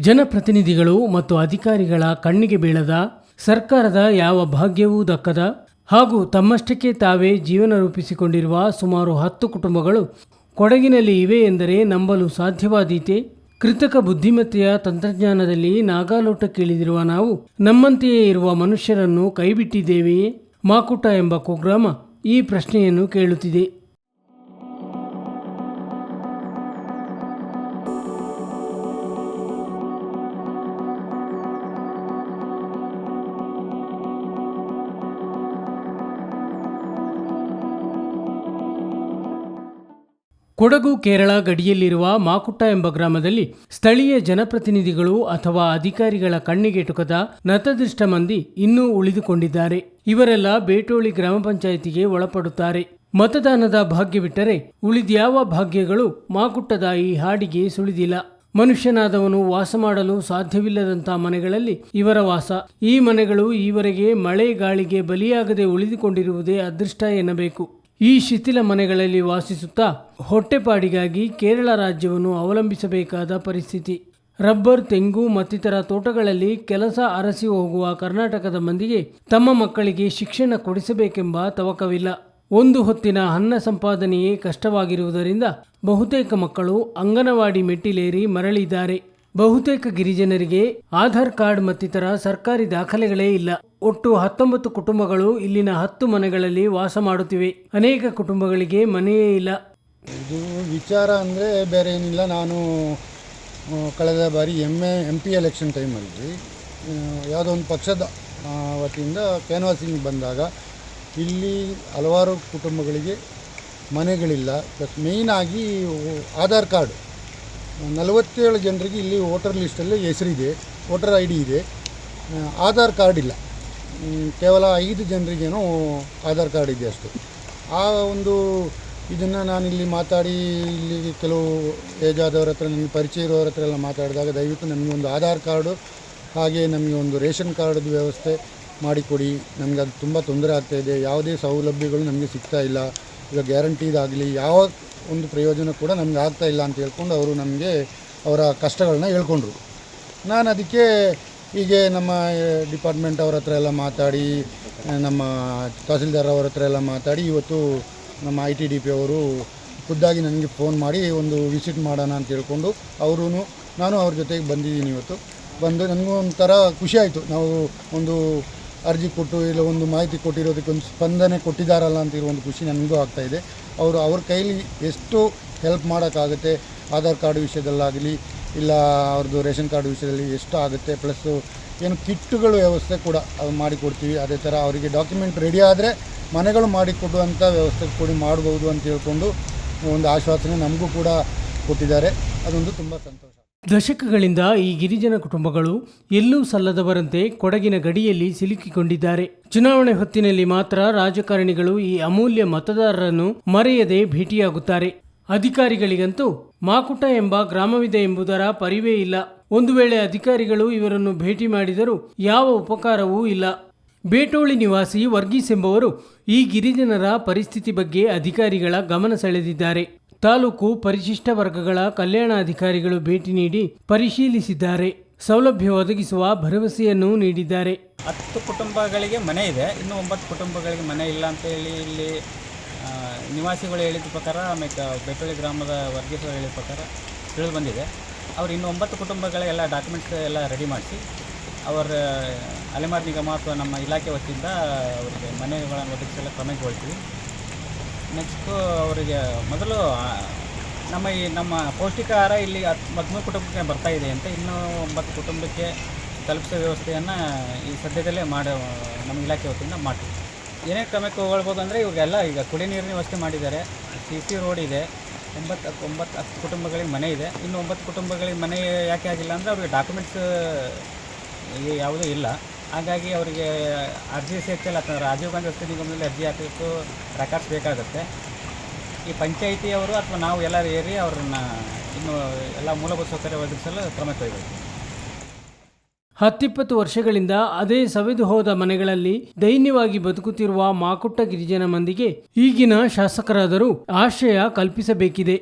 ಜನಪ್ರತಿನಿಧಿಗಳು ಮತ್ತು ಅಧಿಕಾರಿಗಳ ಕಣ್ಣಿಗೆ ಬೀಳದ ಸರ್ಕಾರದ ಯಾವ ಭಾಗ್ಯವೂ ದಕ್ಕದ ಹಾಗೂ ತಮ್ಮಷ್ಟಕ್ಕೆ ತಾವೇ ಜೀವನ ರೂಪಿಸಿಕೊಂಡಿರುವ ಸುಮಾರು ಹತ್ತು ಕುಟುಂಬಗಳು ಕೊಡಗಿನಲ್ಲಿ ಇವೆ ಎಂದರೆ ನಂಬಲು ಸಾಧ್ಯವಾದೀತೆ. ಕೃತಕ ಬುದ್ಧಿಮತ್ತೆಯ ತಂತ್ರಜ್ಞಾನದಲ್ಲಿ ನಾಗಾಲೋಟಕ್ಕಿಳಿದಿರುವ ನಾವು ನಮ್ಮಂತೆಯೇ ಇರುವ ಮನುಷ್ಯರನ್ನು ಕೈಬಿಟ್ಟಿದ್ದೇವೆಯೇ? ಮಾಕುಟ ಎಂಬ ಕುಗ್ರಾಮ ಈ ಪ್ರಶ್ನೆಯನ್ನು ಕೇಳುತ್ತಿದೆ. ಕೊಡಗು, ಕೇರಳ ಗಡಿಯಲ್ಲಿರುವ ಮಾಕುಟ್ಟ ಎಂಬ ಗ್ರಾಮದಲ್ಲಿ ಸ್ಥಳೀಯ ಜನಪ್ರತಿನಿಧಿಗಳು ಅಥವಾ ಅಧಿಕಾರಿಗಳ ಕಣ್ಣಿಗೆಟುಕದ ನತದೃಷ್ಟ ಮಂದಿ ಇನ್ನೂ ಉಳಿದುಕೊಂಡಿದ್ದಾರೆ. ಇವರೆಲ್ಲ ಬೇಟೋಳಿ ಗ್ರಾಮ ಪಂಚಾಯಿತಿಗೆ ಒಳಪಡುತ್ತಾರೆ. ಮತದಾನದ ಭಾಗ್ಯ ಬಿಟ್ಟರೆ ಉಳಿದ್ಯಾವ ಭಾಗ್ಯಗಳು ಮಾಕುಟ್ಟದ ಈ ಹಾಡಿಗೆ ಸುಳಿದಿಲ್ಲ. ಮನುಷ್ಯನಾದವನು ವಾಸ ಮಾಡಲು ಸಾಧ್ಯವಿಲ್ಲದಂಥ ಮನೆಗಳಲ್ಲಿ ಇವರ ವಾಸ. ಈ ಮನೆಗಳು ಈವರೆಗೆ ಮಳೆ, ಗಾಳಿಗೆ ಬಲಿಯಾಗದೆ ಉಳಿದುಕೊಂಡಿರುವುದೇ ಅದೃಷ್ಟ ಎನ್ನಬೇಕು. ಈ ಶಿಥಿಲ ಮನೆಗಳಲ್ಲಿ ವಾಸಿಸುತ್ತಾ ಹೊಟ್ಟೆಪಾಡಿಗಾಗಿ ಕೇರಳ ರಾಜ್ಯವನ್ನು ಅವಲಂಬಿಸಬೇಕಾದ ಪರಿಸ್ಥಿತಿ. ರಬ್ಬರ್, ತೆಂಗು ಮತ್ತಿತರ ತೋಟಗಳಲ್ಲಿ ಕೆಲಸ ಅರಸಿ ಹೋಗುವ ಕರ್ನಾಟಕದ ಮಂದಿಗೆ ತಮ್ಮ ಮಕ್ಕಳಿಗೆ ಶಿಕ್ಷಣ ಕೊಡಿಸಬೇಕೆಂಬ ತವಕವಿಲ್ಲ. ಒಂದು ಹೊತ್ತಿನ ಅನ್ನ ಸಂಪಾದನೆಯೇ ಕಷ್ಟವಾಗಿರುವುದರಿಂದ ಬಹುತೇಕ ಮಕ್ಕಳು ಅಂಗನವಾಡಿ ಮೆಟ್ಟಿಲೇರಿ ಮರಳಿದ್ದಾರೆ. ಬಹುತೇಕ ಗಿರಿಜನರಿಗೆ ಆಧಾರ್ ಕಾರ್ಡ್ ಮತ್ತಿತರ ಸರ್ಕಾರಿ ದಾಖಲೆಗಳೇ ಇಲ್ಲ. ಒಟ್ಟು ಹತ್ತೊಂಬತ್ತು ಕುಟುಂಬಗಳು ಇಲ್ಲಿನ ಹತ್ತು ಮನೆಗಳಲ್ಲಿ ವಾಸ ಮಾಡುತ್ತಿವೆ. ಅನೇಕ ಕುಟುಂಬಗಳಿಗೆ ಮನೆಯೇ ಇಲ್ಲ. ಇದು ವಿಚಾರ ಅಂದರೆ ಬೇರೆ ಏನಿಲ್ಲ. ನಾನು ಕಳೆದ ಬಾರಿ M A M P election ಟೈಮಲ್ಲಿ ಯಾವುದೋ ಒಂದು ಪಕ್ಷದ ವತಿಯಿಂದ ಕ್ಯಾನ್ವಾಸಿಂಗ್ ಬಂದಾಗ ಇಲ್ಲಿ ಹಲವಾರು ಕುಟುಂಬಗಳಿಗೆ ಮನೆಗಳಿಲ್ಲ. ಪ್ಲಸ್ ಮೇಯ್ನಾಗಿ ಆಧಾರ್ ಕಾರ್ಡ್. ನಲವತ್ತೇಳು ಜನರಿಗೆ ಇಲ್ಲಿ ವೋಟರ್ ಲಿಸ್ಟಲ್ಲಿ ಹೆಸರಿದೆ. ವೋಟರ್ ಐ ಡಿ ಇದೆ. ಆಧಾರ್ ಕಾರ್ಡ್ ಇಲ್ಲ. ಕೇವಲ ಐದು ಜನರಿಗೇನೋ ಆಧಾರ್ ಕಾರ್ಡ್ ಇದೆ ಅಷ್ಟು. ಆ ಒಂದು ಇದನ್ನು ನಾನು ಇಲ್ಲಿ ಮಾತಾಡಿ, ಇಲ್ಲಿ ಕೆಲವು ಏಜ್ ಆದವ್ರ ಹತ್ರ ನನಗೆ ಪರಿಚಯ ಇರೋರ ಹತ್ರ ಎಲ್ಲ ಮಾತಾಡಿದಾಗ ದಯವಿಟ್ಟು ನಮಗೆ ಒಂದು ಆಧಾರ್ ಕಾರ್ಡು ಹಾಗೆ ನಮಗೆ ಒಂದು ರೇಷನ್ ಕಾರ್ಡ್ದು ವ್ಯವಸ್ಥೆ ಮಾಡಿಕೊಡಿ. ನಮಗೆ ಅದು ತುಂಬ ತೊಂದರೆ ಆಗ್ತಾಯಿದೆ ಯಾವುದೇ ಸೌಲಭ್ಯಗಳು ನಮಗೆ ಸಿಗ್ತಾ ಇಲ್ಲ. ಈಗ ಗ್ಯಾರಂಟಿದಾಗಲಿ ಯಾವ ಒಂದು ಪ್ರಯೋಜನ ಕೂಡ ನಮಗೆ ಆಗ್ತಾ ಇಲ್ಲ ಅಂತ ಹೇಳ್ಕೊಂಡು ಅವರು ನಮಗೆ ಅವರ ಕಷ್ಟಗಳನ್ನ ಹೇಳ್ಕೊಂಡ್ರು. ನಾನು ಅದಕ್ಕೆ ಹೀಗೆ ನಮ್ಮ ಡಿಪಾರ್ಟ್ಮೆಂಟ್ ಅವ್ರ ಹತ್ರ ಎಲ್ಲ ಮಾತಾಡಿ ನಮ್ಮ ತಹಸೀಲ್ದಾರ್ ಅವ್ರ ಹತ್ರ ಎಲ್ಲ ಮಾತಾಡಿ, ಇವತ್ತು ನಮ್ಮ ಐ ಟಿ ಡಿ ಪಿ ಅವರು ಖುದ್ದಾಗಿ ನನಗೆ ಫೋನ್ ಮಾಡಿ ಒಂದು ವಿಸಿಟ್ ಮಾಡೋಣ ಅಂತ ಹೇಳ್ಕೊಂಡು ಅವರೂ ನಾನು ಅವ್ರ ಜೊತೆಗೆ ಬಂದಿದ್ದೀನಿ ಇವತ್ತು. ಬಂದು ನನಗೂ ಒಂಥರ ಖುಷಿ ಆಯಿತು. ನಾವು ಒಂದು ಅರ್ಜಿ ಕೊಟ್ಟು ಇಲ್ಲ ಒಂದು ಮಾಹಿತಿ ಕೊಟ್ಟಿರೋದಕ್ಕೆ ಒಂದು ಸ್ಪಂದನೆ ಕೊಟ್ಟಿದ್ದಾರಲ್ಲ ಅಂತ ಇರೋ ಒಂದು ಖುಷಿ ನನಗೂ ಆಗ್ತಾಯಿದೆ ಅವರು ಅವ್ರ ಕೈಲಿ ಎಷ್ಟು ಹೆಲ್ಪ್ ಮಾಡೋಕ್ಕಾಗುತ್ತೆ, ಆಧಾರ್ ಕಾರ್ಡ್ ವಿಷಯದಲ್ಲಾಗಲಿ ಇಲ್ಲ ಅವ್ರದ್ದು ರೇಷನ್ ಕಾರ್ಡ್ ವಿಷಯದಲ್ಲಿ ಎಷ್ಟು ಆಗುತ್ತೆ ಪ್ಲಸ್ಸು ಏನು ಕಿಟ್ಟುಗಳು ವ್ಯವಸ್ಥೆ ಕೂಡ ಮಾಡಿಕೊಡ್ತೀವಿ ಅದೇ ಥರ ಅವರಿಗೆ ಡಾಕ್ಯುಮೆಂಟ್ ರೆಡಿ ಆದರೆ ಮನೆಗಳು ಮಾಡಿಕೊಡುವಂಥ ವ್ಯವಸ್ಥೆ ಕೂಡ ಮಾಡಬಹುದು ಅಂತ ಹೇಳ್ಕೊಂಡು ಒಂದು ಆಶ್ವಾಸನೆ ನಮಗೂ ಕೂಡ ಕೊಟ್ಟಿದ್ದಾರೆ. ಅದೊಂದು ತುಂಬ ಸಂತೋಷ. ದಶಕಗಳಿಂದ ಈ ಗಿರಿಜನ ಕುಟುಂಬಗಳು ಎಲ್ಲೂ ಸಲ್ಲದವರಂತೆ ಕೊಡಗಿನ ಗಡಿಯಲ್ಲಿ ಸಿಲುಕಿಕೊಂಡಿದ್ದಾರೆ. ಚುನಾವಣೆ ಹೊತ್ತಿನಲ್ಲಿ ಮಾತ್ರ ರಾಜಕಾರಣಿಗಳು ಈ ಅಮೂಲ್ಯ ಮತದಾರರನ್ನು ಮರೆಯದೆ ಭೇಟಿಯಾಗುತ್ತಾರೆ. ಅಧಿಕಾರಿಗಳಿಗಂತೂ ಮಾಕುಟ ಎಂಬ ಗ್ರಾಮವಿದೆ ಎಂಬುದರ ಪರಿವೇ ಇಲ್ಲ. ಒಂದು ವೇಳೆ ಅಧಿಕಾರಿಗಳು ಇವರನ್ನು ಭೇಟಿ ಮಾಡಿದರೂ ಯಾವ ಉಪಕಾರವೂ ಇಲ್ಲ. ಬೇಟೋಳಿ ನಿವಾಸಿ ವರ್ಗೀಸ್ ಎಂಬವರು ಈ ಗಿರಿಜನರ ಪರಿಸ್ಥಿತಿ ಬಗ್ಗೆ ಅಧಿಕಾರಿಗಳ ಗಮನ ಸೆಳೆದಿದ್ದಾರೆ. ತಾಲೂಕು ಪರಿಶಿಷ್ಟ ವರ್ಗಗಳ ಕಲ್ಯಾಣಾಧಿಕಾರಿಗಳು ಭೇಟಿ ನೀಡಿ ಪರಿಶೀಲಿಸಿದ್ದಾರೆ. ಸೌಲಭ್ಯ ಒದಗಿಸುವ ಭರವಸೆಯನ್ನು ನೀಡಿದ್ದಾರೆ. ಹತ್ತು ಕುಟುಂಬಗಳಿಗೆ ಮನೆ ಇದೆ. ಇನ್ನು ಒಂಬತ್ತು ಕುಟುಂಬಗಳಿಗೆ ಮನೆ ಇಲ್ಲ ಅಂತ ಹೇಳಿ ಇಲ್ಲಿ ನಿವಾಸಿಗಳು ಹೇಳಿದ ಪ್ರಕಾರ ಆಮೇಲೆ ಬೆಟ್ಟಳ್ಳಿ ಗ್ರಾಮದ ವರ್ಗೀಸರು ಹೇಳಿದ ಪ್ರಕಾರ ತಿಳಿದು ಬಂದಿದೆ. ಅವರು ಇನ್ನು ಒಂಬತ್ತು ಕುಟುಂಬಗಳ ಎಲ್ಲ ಡಾಕ್ಯುಮೆಂಟ್ಸ್ ಎಲ್ಲ ರೆಡಿ ಮಾಡಿಸಿ, ಅವರ ಅಲೆಮಾರಿ ನಿಗಮ ಅಥವಾ ನಮ್ಮ ಇಲಾಖೆ ವತಿಯಿಂದ ಅವರಿಗೆ ಮನೆಗಳನ್ನು ಒದಗಿಸಲು ಕ್ರಮಗೊಳ್ತೀವಿ ನೆಕ್ಸ್ಟು ಅವರಿಗೆ ಮೊದಲು ನಮ್ಮ ಈ, ನಮ್ಮ ಪೌಷ್ಟಿಕ ಆಹಾರ ಇಲ್ಲಿ ಹತ್ತು ಕುಟುಂಬಕ್ಕೆ ಬರ್ತಾ ಇದೆ ಅಂತ ಇನ್ನೂ ಒಂಬತ್ತು ಕುಟುಂಬಕ್ಕೆ ತಲುಪಿಸೋ ವ್ಯವಸ್ಥೆಯನ್ನು ಈ ಸದ್ಯದಲ್ಲೇ ಮಾಡೋ, ನಮ್ಮ ಇಲಾಖೆ ವತಿಯಿಂದ ಮಾಡ್ತೀವಿ. ಏನೇ ಕ್ರಮಕ್ಕೆ ಹೋಗ್ಬೋದು ಅಂದರೆ ಇವಾಗೆಲ್ಲ ಈಗ ಕುಡಿ ನೀರಿನ ವ್ಯವಸ್ಥೆ ಮಾಡಿದ್ದಾರೆ. ಸಿ ಸಿ ರೋಡ್ ಇದೆ. ಒಂಬತ್ತು ಹತ್ತು ಒಂಬತ್ತು ಹತ್ತು ಕುಟುಂಬಗಳಿಗೆ ಮನೆ ಇದೆ. ಇನ್ನು ಒಂಬತ್ತು ಕುಟುಂಬಗಳಿಗೆ ಮನೆ ಯಾಕೆ ಆಗಿಲ್ಲ ಅಂದರೆ ಅವ್ರಿಗೆ ಡಾಕ್ಯುಮೆಂಟ್ಸ್ ಯಾವುದೂ ಇಲ್ಲ. ಹಾಗಾಗಿ ಅವರಿಗೆ ಅರ್ಜಿ ಸೇರ್ತಿಲ್ಲ ಅಥವಾ ರಾಜೀವ್ ಗಾಂಧಿ ವಸತಿ ನಿಗಮದಲ್ಲಿ ಅರ್ಜಿ ಹಾಕಬೇಕು ರೆಕಾರ್ಡ್ಸ್ ಬೇಕಾಗುತ್ತೆ. ಈ ಪಂಚಾಯಿತಿಯವರು ಅಥವಾ ನಾವು ಎಲ್ಲರೂ ಏರಿ ಅವ್ರನ್ನ ಇನ್ನು ಎಲ್ಲ ಮೂಲಭೂತ ಸೌಕರ್ಯ ಒದಗಿಸಲು ಕ್ರಮ ಕೈಗೊಳ್ತೀವಿ. ಹತ್ತಿಪ್ಪತ್ತು ವರ್ಷಗಳಿಂದ ಅದೇ ಸವೆದು ಹೋದ ಮನೆಗಳಲ್ಲಿ ದೈನ್ಯವಾಗಿ ಬದುಕುತ್ತಿರುವ ಮಾಕುಟ್ಟ ಗಿರಿಜನ ಮಂದಿಗೆ ಈಗಿನ ಶಾಸಕರಾದರೂ ಆಶ್ರಯ ಕಲ್ಪಿಸಬೇಕಿದೆ.